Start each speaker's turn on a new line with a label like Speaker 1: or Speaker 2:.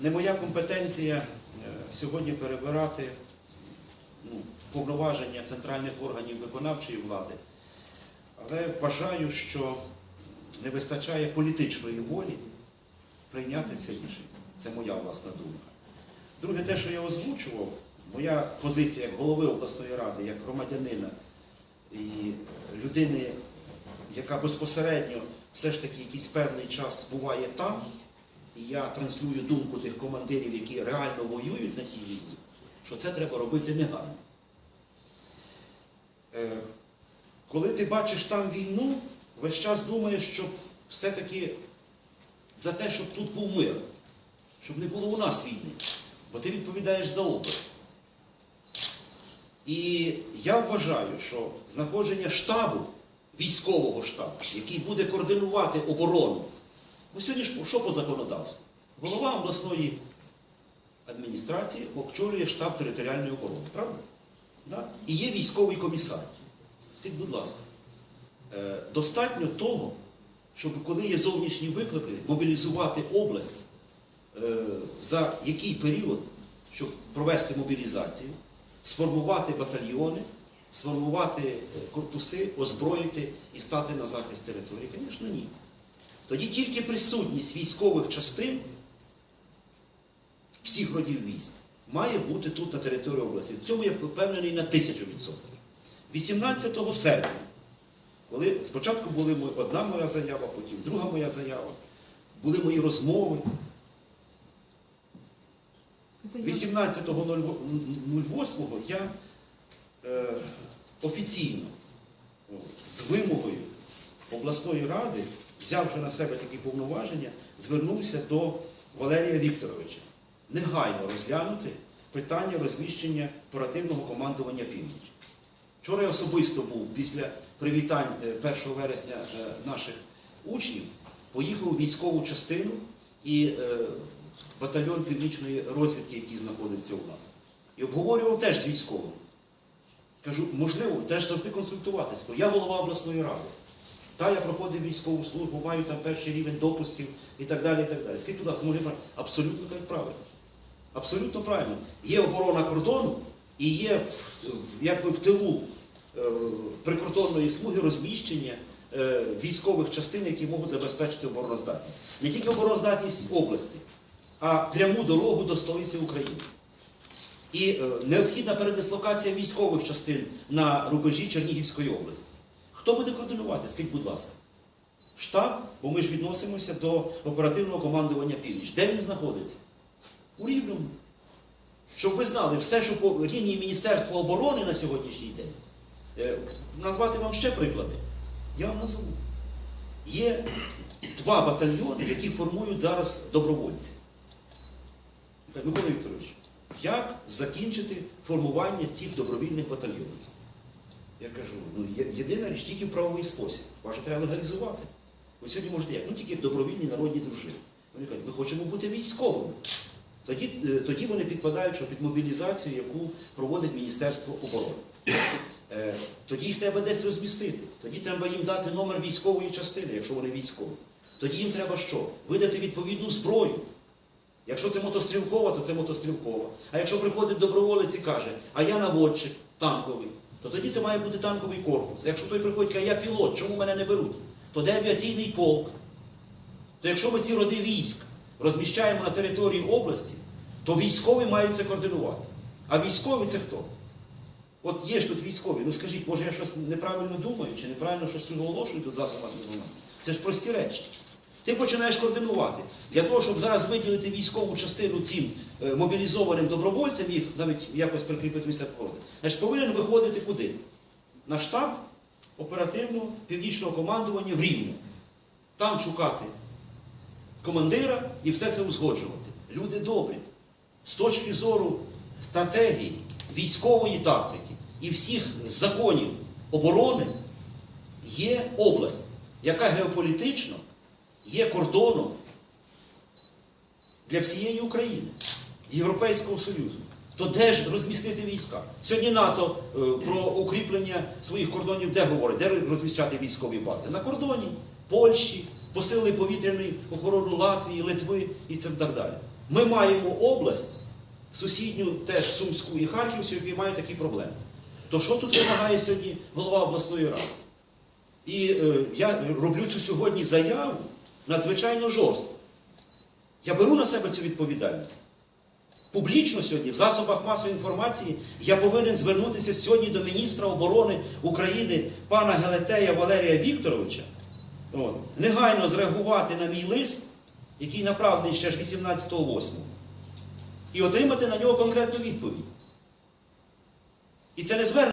Speaker 1: не моя компетенція е, сьогодні перебирати ну, повноваження центральних органів виконавчої влади, але вважаю, що не вистачає політичної волі прийняти це рішення. Це моя власна думка. Друге, те, що я озвучував, моя позиція як голови обласної ради, як громадянина і людини, яка безпосередньо все ж таки якийсь певний час буває там, і я транслюю думку тих командирів, які реально воюють на тій війні, що це треба робити негайно. Е, Коли ти бачиш там війну, весь час думаєш, що все-таки за те, щоб тут був мир, щоб не було у нас війни, бо ти відповідаєш за область. І я вважаю, що знаходження штабу, військового штабу, який буде координувати оборону, бо сьогодні ж що по законодавству? Голова обласної адміністрації очолює штаб територіальної оборони, правда? Да? І є військовий комісар. Скажіть, будь ласка, е, достатньо того, щоб коли є зовнішні виклики, мобілізувати область е, за який період, щоб провести мобілізацію, сформувати батальйони, сформувати е, корпуси, озброїти і стати на захист території? Звісно, ні. Тоді тільки присутність військових частин всіх родів військ має бути тут на території області. В цьому я впевнений на тисячу відсотків. 18 серпня, коли спочатку мої- одна моя заява, потім друга моя заява, були мої розмови. 18.08 я е, офіційно з вимогою обласної ради, взявши на себе такі повноваження, звернувся до Валерія Вікторовича негайно розглянути питання розміщення оперативного командування північ. Вчора я особисто був після привітань е, 1 вересня е, наших учнів, поїхав у військову частину і е, батальйон північної розвідки, який знаходиться у нас. І обговорював теж з військовим. Кажу, можливо, теж завжди консультуватись, бо я голова обласної ради. Та я проходив військову службу, маю там перший рівень допусків і так далі. і так далі. Скажіть, будь ласка, може, абсолютно кажуть, правильно. Абсолютно правильно. Є оборона кордону і є якби в тилу е, прикордонної смуги розміщення е, військових частин, які можуть забезпечити обороноздатність. Не тільки обороноздатність області, а пряму дорогу до столиці України. І е, необхідна передислокація військових частин на рубежі Чернігівської області. Хто буде координувати? Скажіть, будь ласка. Штаб, бо ми ж відносимося до оперативного командування північ. Де він знаходиться? У Рівному. Щоб ви знали, все, що по лінії Міністерства оборони на сьогоднішній день, е, назвати вам ще приклади, я вам назву. Є два батальйони, які формують зараз добровольці. Микола Вікторович, як закінчити формування цих добровільних батальйонів? Я кажу, ну єдина річ тільки в правовий спосіб. Ваше треба легалізувати. Ви сьогодні можете як? Ну тільки добровільні народні дружини. Вони кажуть, ми хочемо бути військовими. Тоді, е, тоді вони підпадають що під мобілізацію, яку проводить Міністерство оборони. Е, Тоді їх треба десь розмістити. Тоді треба їм дати номер військової частини, якщо вони військові. Тоді їм треба що? Видати відповідну зброю. Якщо це мотострілкова, то це мотострілкова. А якщо приходить доброволець і каже, а я наводчик танковий, то тоді це має бути танковий корпус. Якщо той приходить і каже, я пілот, чому мене не беруть? То де авіаційний полк? То якщо ми ці роди військ розміщаємо на території області, то військові мають це координувати. А військові це хто? От є ж тут військові. Ну скажіть, може я щось неправильно думаю, чи неправильно щось оголошую тут засобах інформації? Це ж прості речі. Ти починаєш координувати. Для того, щоб зараз виділити військову частину цим е, мобілізованим добровольцям, їх навіть якось прикріпити місце оборони, значить повинен виходити куди? На штаб оперативного північного командування в Рівне. Там шукати командира і все це узгоджувати. Люди добрі. З точки зору стратегії, військової тактики і всіх законів оборони є область, яка геополітично є кордоном для всієї України, Європейського Союзу. То де ж розмістити війська? Сьогодні НАТО е, про укріплення своїх кордонів де говорить? Де розміщати військові бази? На кордоні Польщі, посилили повітряну охорону Латвії, Литви і це так далі. Ми маємо область, сусідню теж Сумську і Харківську, які мають такі проблеми. То що тут вимагає сьогодні голова обласної ради? І е, я роблю цю сьогодні заяву надзвичайно жорстко. Я беру на себе цю відповідальність. Публічно сьогодні, в засобах масової інформації, я повинен звернутися сьогодні до міністра оборони України пана Гелетея Валерія Вікторовича, от, негайно зреагувати на мій лист, який направлений ще ж 18.08, і отримати на нього конкретну відповідь. І це не звернення.